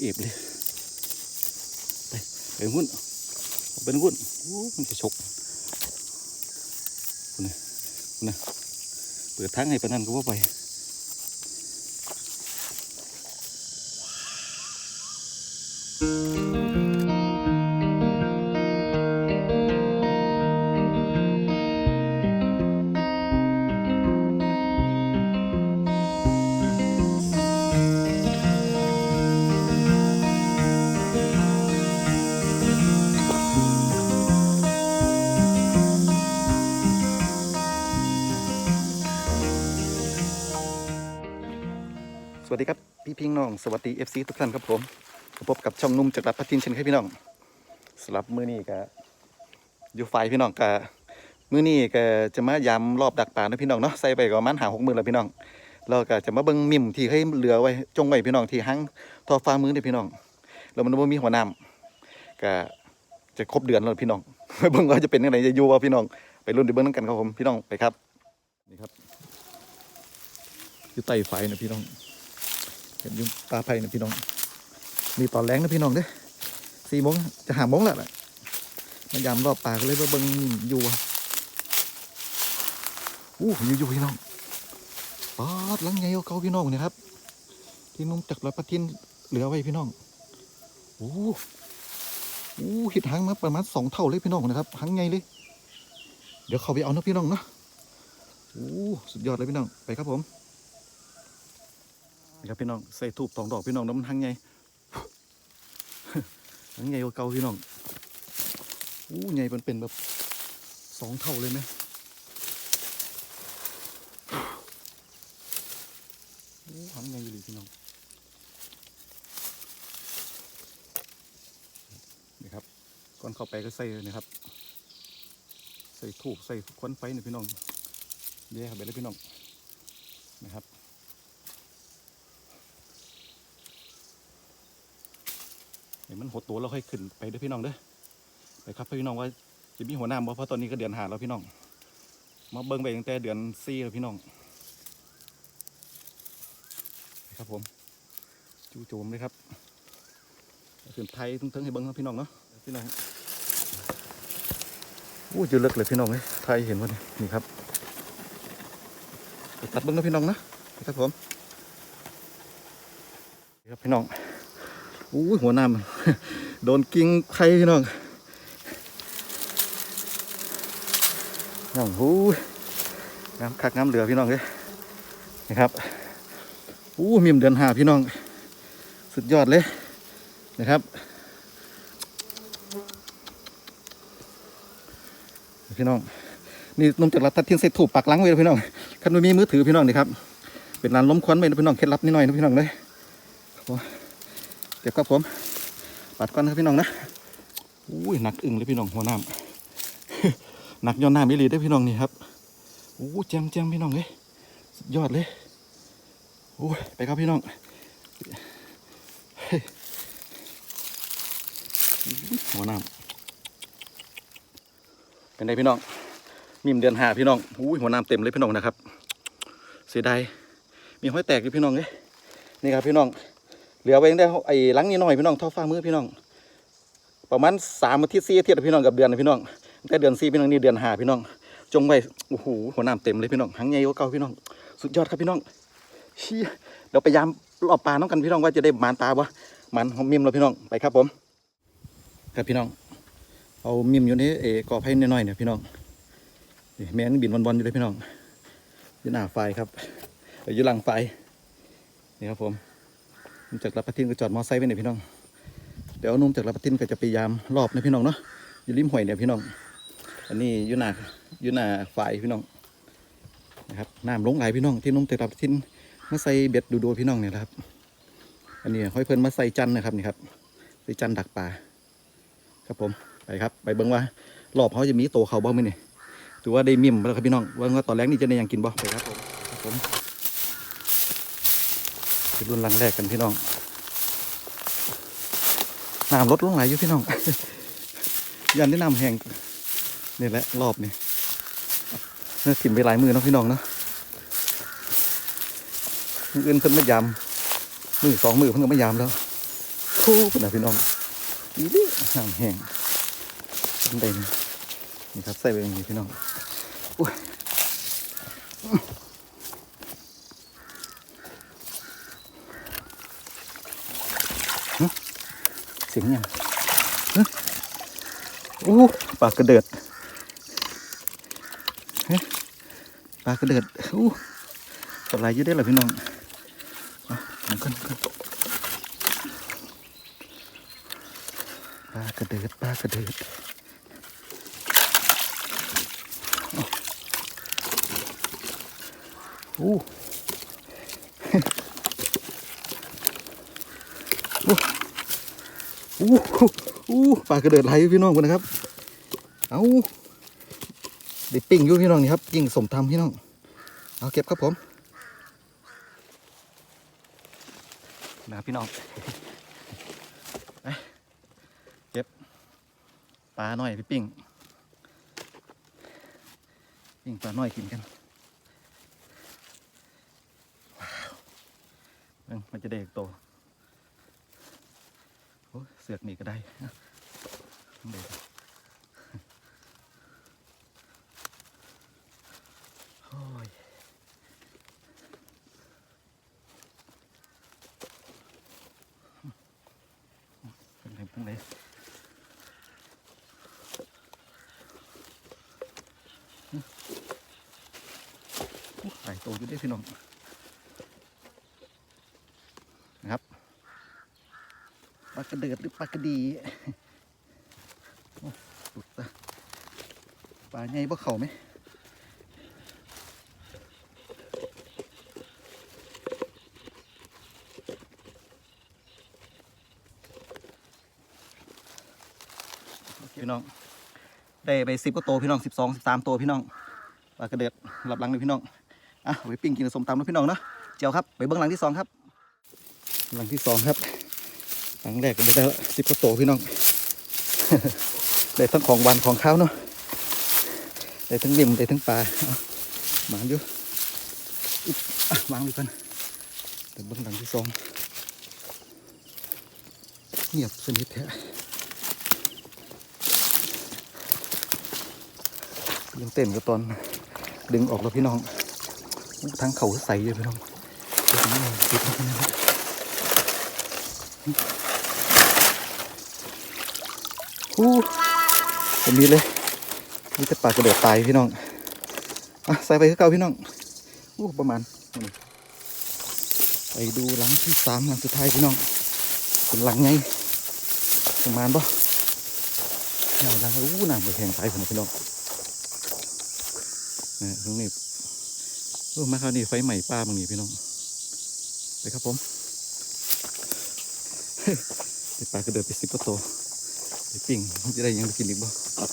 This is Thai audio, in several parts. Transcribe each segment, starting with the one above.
เอบเลยไปไปหุ้นเป็นหุ้นโอ้มันจะฉกคุณนะคุณนะเปิดทางให้ปนันก็ว่าไป สวัสดีครับพี่พิงน้องสวัสดี FC ทุกท่านครับผมพบกับช่องนุ่มจากรัฐพัทินเช่นเคยพี่น้องสำหรับมื้อนี้ก็อยู่ไฟพี่น้องก็มื้อนี้ก็จะมายามรอบดักป่านะพี่น้องเนาะใส่ไปก็ประมาณหาหกหมื่นแล้วพี่น้องแล้วก็จะมาเบิ่งมิมที่ให้เหลือไว้จงไว้พี่น้องที่หังทอฟ้ามือเนี่พี่น้องแล้วมันบ่มีหัวน้ำก็จะครบเดือนแล้วพี่น้องไปเบิ่งว่าจะเป็นยังไงจะอยู่ว่าพี่น้องไปรุ่นไปเบิ่งนำกันครับผมพี่น้องไปครับนี่ครับอยู่ใต้ไฟนะพี่น้อง เห็นยุ่ปลาไผ่นะพี่น้อง มีตอนแรงนะพี่น้องเด้สี่โมงจะหาโมงแล้วแหละมายามรอบปลาก็เลยมาเบิ่งอยู่อะอู้อยู่อยู่พี่น้องปาดหลังใหญ่กว่าเก่าพี่น้องเนี่ยครับ ที่นุ่มจากรอยปลาทินเหลือไว้พี่น้องโอ้อู้หิดหางมาประมาณสองเท่าเลยพี่น้องนะครับหางใหญ่เลย เดี๋ยวเขาไปเอานะพี่น้องเนาะโอ้สุดยอดเลยพี่น้องไปครับผม นี่ครับพี่น้องใส่ทูบตองดอกพี่น้องน้ำมันทั้งไงทั้งไงกว่าเก่าพี่น้องอู้ไงมันเป็นแบบสองเท่าเลยไหมอู้ทำไงอยู่ดีพี่น้องนี่ครับก่อนเข้าไปก็ใส่เลยนะครับ ใส่ทูบใส่ควันไฟนี่พี่น้องเดี๋ยวไปเลยพี่น้องนะครับ เห็นมันหดตัวแล้วค่อยขึ้นไปเด้อพี่น้องเด้อไปครับพี่น้องว่าจะมีหัวหน้าบ่เพราะตอนนี้ก็เดือนหาแล้วพี่น้อง มาเบิ่งไปตั้งแต่เดือนสี่แล้วพี่น้องไปครับผมจู่โจมเลยครับขึ้นไทยทั้งๆให้เบิ่งนะพี่น้องเนาะพี่น้องอู้จะเลิกเลยพี่น้องเลยไทยเห็นว่านี่นี่ครับตัดเบิ่งนะพี่น้องนะไปครับผมครับพี่น้อง อู้หัวหน้ามันโดนกิ้งไผ่พี่น้องน้องหูน้ำคักน้ำเหลือพี่น้องเลยนะครับอู้มีมเดือนหาพี่น้อง สุดยอดเลยนะครับ พี่น้อง นี่นมจากรัฐตัดเทียนเสร็จถูกปักหลังไว้เลยพี่น้องคันม่มีมือถือพี่น้องนี่ครับ เป็นร้านล้มควันไว้นะพี่น้องเคล็ดลับนิดหน่อยนะพี่น้องเลย ก็บครับผมปัดก่อนนะครับพี่น้องนะอุ้ยหนักอึ้งเลยพี่น้องหัวน้ำหนักย้อนน้ำม่รีได้พี่น้องนี่ครับอู้แจมแจมพี่น้องเลยยอดเลยโอ้ยไปครับพี่น้องหัวน้ำเป็นไงพี่น้องมีมเดือนหาพี่น้องอุ้ยหัวน้ำเต็มเลยพี่น้องนะครับ เสียดายมีห้อยแตกอยู่พี่น้องเลยนี่ครับพี่น้อง เหลือไว้ตั้งแต่ไอ้ลังนี้หน่อยพี่น้องเท่าฟ้ามือพี่น้อง ประมาณสามอาทิตย์สี่อาทิตย์พี่น้องกับเดือนนะพี่น้องตั้งแต่เดือนสี่พี่น้องนี่เดือนห้าพี่น้อง จงไว้โอ้โหหัวน้ำเต็มเลยพี่น้องหางใหญ่กว่าเก่าพี่น้อง สุดยอดครับพี่น้องเชี่ยเดี๋ยวไปยามรอบปลาน้องกันพี่น้องว่าจะได้หมานปลาบ่หมันหอมมิมเราพี่น้องไปครับผม ครับพี่น้อง เอามิมอยู่ในเออกอไผ่น้อยๆเนี่ยพี่น้องนี่แมงบินบอลๆอยู่เลยพี่น้องอยู่หน้าไฟครับยอยู่หลังไฟนี่ครับผม นุ่มจากรับประทินก็จอดมอไซค์ไว้เนี่ยพี่น้อง เดี๋ยวนุ่มจากรับประทินก็จะพยายามรอบนะพี่น้องเนาะอยู่ริมห้วยเนี่ยพี่น้อง อันนี้อยู่หน้าอยู่หน้าฝ่ายพี่น้องนะครับน้ำลงไหลายพี่น้องที่นุ่มจากรับประทินมาใส่เบ็ดดูดูพี่น้องเนี่ยนะครับ อันนี้ห้อยเพิ่นมาใส่จันนะครับนี่ครับใส่จันดักปลาครับผมไปครับ ไปเบิ่งว่ารอบเขาจะมีโตเขาบ้างไหมเนี่ยถือว่าได้มิมแล้วครับพี่น้องว่าตอนแรกนี่จะได้ยังกินบ่ไปครับผมครับผม เป็นรุ่นหลังแรกกันพี่น้องน้ำลดลงไหลยอยู่พี่น้อง ยันได้น้ำแห้งนี่แหละรอบนี่น่าถิ่มไปหลายมือเนาะพี่น้องเนาะมืออื่นเพิ่นไม่ยามมือสองมือเพิ่นก็ไม่ยามแล้วอ้คุณนะพี่น้องอีเลี่ห้ามแห้งเป็นไดนี่ครับใส่ไปอย่างนี้พี่น้องโอ้ย สียงยังหึโอ้ปลากระเดิดเฮ้ยปากระเดิดโอ้กำไรอยู่ได้หรอพี่น้องมันขึ้นขึ้นปลากระเดิดปลากระเดิดอาโอ้โอ้ อู้ปลากระเดิดไหลอยู่พี่น้องคนนะครับ เอาได้ปิ้งอยู่พี่น้องนี่ครับปิ้งสมทำพี่น้อง เอาเก็บครับผมนะพี่น้องเก็บปลาหน่อยพี่ปิ้ง ปิ้งปลาหน่อยกินกันว้าวมันจะได้อีกโต เสือกนี่ก็ได้เด็ดโอ้ยเป็นไรเป็นไรหลายตัวอยู่ด้พี่น้องนะครับปลากระเดือดหรือปลากระดีโอ้หลุดซะปลาใหญ่บ่เข่าไหมพี่น้อง ได้ไปสิบกว่าตัวพี่น้องสิบสองสิบสามตัวพี่น้องปลากระเดือดหลับหลังเลยพี่น้อง อะเอาไปปิ้งกินสมตำนะพี่น้องเนาะ เจียวครับ ไปเบื้องหลังที่สองครับ หลังที่สองครับ หลังแรกก็ได้แล้วสิบกว่าโตพี่น้องได้ทั้งของวานของเขาเนาะได้ทั้งนิ่มได้ทั้งปลาหมางอยู่วางไว้ก่อนเดี๋ยวเบื้องหลังที่สองเงียบสนิทแท้ยังเต้นกับตอนดึงออกแล้วพี่น้อง ทั้งเขาใสเลยพี่น้องเดี๋ยวผมลองปิดแล้วพี่น้อง อู้ผมมีเลยมีแต่ปลากระเดือดตายพี่น้องอะใส่ไปคือเก่าพี่น้องอู้ประมาณไปดูหลังที่สามหลังสุดท้ายพี่น้องเป็นหลังไงประมาณปะหน้าหลังอู้น้าไปแข่งตายผมพี่น้องนะตรงนี้เออมาคราวนี้ไฟใหม่ป้าบางนี้พี่น้องไปครับผม ไปปลากระเดิดไปสิบกว่าตัว ปปิ้งจะได้หยังไปกินอีกบ่ครับ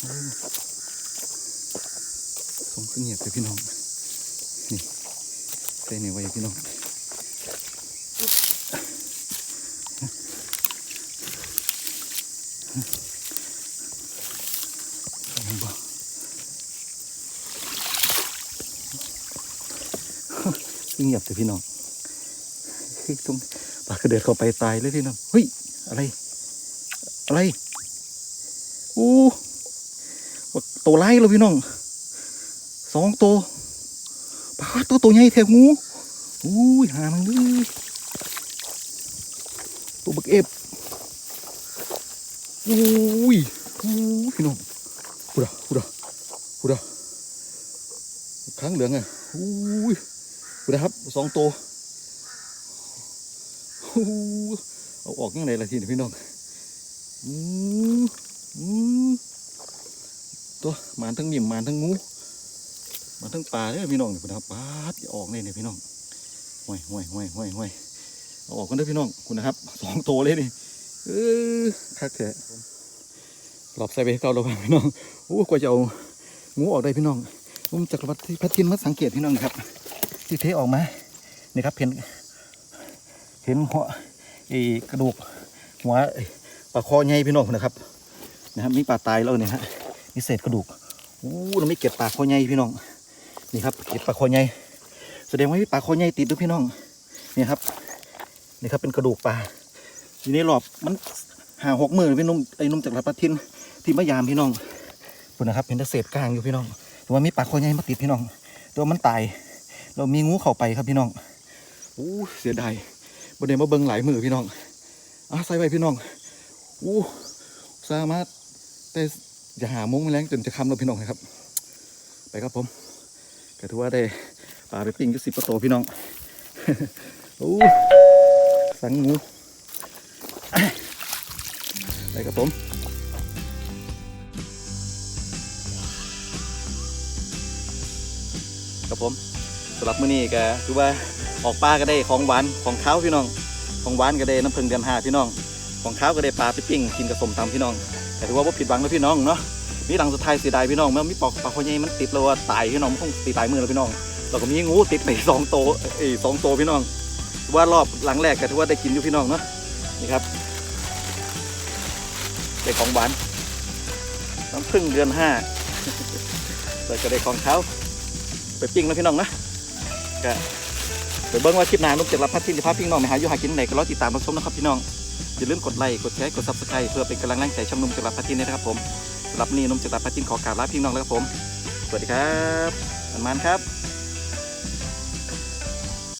โอ้สมขึ้นเงียบเลยพี่น้อง นี่ใส่เนี่ยไว้พี่น้องเห็นบ่เงียบแต่พี่น้อง เฮ้ยตรงปลากระเดือดเข้าไปตายเลยพี่น้องเฮ้ยอะไร อะไรอู้บักตัวไล่แล้วพี่น้องสองตัวปลาตัวตัวใหญ่แถบงูอู้ยหามันเลยตัวบักเอฟอู้ยอู้พี่น้องพูดอะพูดอะพูดะครั้งเหลืองอะอุ้ยพูดะครับสองตัว เอาออกยังไงล่ะทีนี้พี่น้องอืมอืมตัวมานทั้งมิ่มมานทั้งงูมานทั้งปลาเนี่ยพี่น้องเนี่พูดนะครับปลาดอย่าออกเลยเนี่ยพี่น้องห่วยห่วยห่วยห่วยห่วยเอาออกกันด้พี่น้องคุณนะครับสองตัวเลยนี่เออคักแท้หลบใส่ไปให้เก่าเราไปพี่น้องโอ้กว่าจะเอางูออกได้พี่น้องผมจักรวรรดิพัทินมาสังเกตพี่น้องครับที่เทออกมานี่ครับเห็น เห็นหัวไอ้กระดูกหัวปลาคอใหญ่พี่น้องนะครับนะครับมีปลาตายแล้วเนี่ยฮะมีเศษกระดูกโอ้เราไม่เก็บปลาคอใหญ่พี่น้องนี่ครับเก็บปลาคอใหญ่แสดงว่ามีปลาคอใหญ่ติดด้วยพี่น้องนี่ครับนี่ครับเป็นกระดูกปลาทีนี้รอบมันหาหกหมื่นพี่นุ่มไอ้นุ่มจากลาปลาทินที่มะยามพี่น้องคุณนะครับเห็นแต่เศษกลางอยู่พี่น้องแต่ว่ามีปลาคอใหญ่มาติดพี่น้อง ตัวมันตาย เรามีงูเข้าไปครับพี่น้องอู้เสียดาย ประเดมาเบิงหลายมือพี่น้องอะใส่ไว้พี่น้องอู้สามารถแต่อย่าหามุ้งแมลงจนจะคำเราพี่น้องนะครับ ไปครับผมก็ถือว่าได้ปลาไปปิ้งก็สิบกว่าตัวพี่น้องโอ้สังงูไปครับผมครับผมสำหรับมื้อนี้ก็ถือว่า ออกปลาก็ได้ของหวานของข้าวพี่น้อง ของหวานก็ได้น้ำผึ้งเดือนห้าพี่น้อง ของข้าวก็ได้ปลาไปปิ้งกินกับสมตำพี่น้องแต่ถือว่าบ่ผิดหวังแล้วพี่น้องเนาะมีหลังสุดท้ายเสียดายพี่น้องเมื่อมีปอกปลาคอใหญ่มันติดแล้วว่าตายพี่น้องมันคงตีตายมือแล้วพี่น้องแล้วก็มีงูติดไปสองโตเอ้สองโตพี่น้องถือว่ารอบหลังแรกก็ถือว่าได้กินอยู่พี่น้องเนาะนี่ครับได้ของหวานน้ำผึ้งเดือนห้าแล้วก็ได้ของเขาไปปิ้งแล้วพี่น้องนะก็ ไปเบิ้งว่าคลิปหน้านุกจะรับพัดทิ้งจะพาพี่น้องไปหาอยู่หากินไหนก็รอติดตามรับชมนะครับพี่น้องอย่าลืมกดไลค์กดแชร์กดซับสไครต์เพื่อเป็นกำลังแรงใจช่องนุ่มจะรับพัดทิ้งนะครับผมสำหรับวันนี้นมจากตาปาจินขอกราบลาพี่น้องแล้วครับผม สวัสดีครับมันมันครับ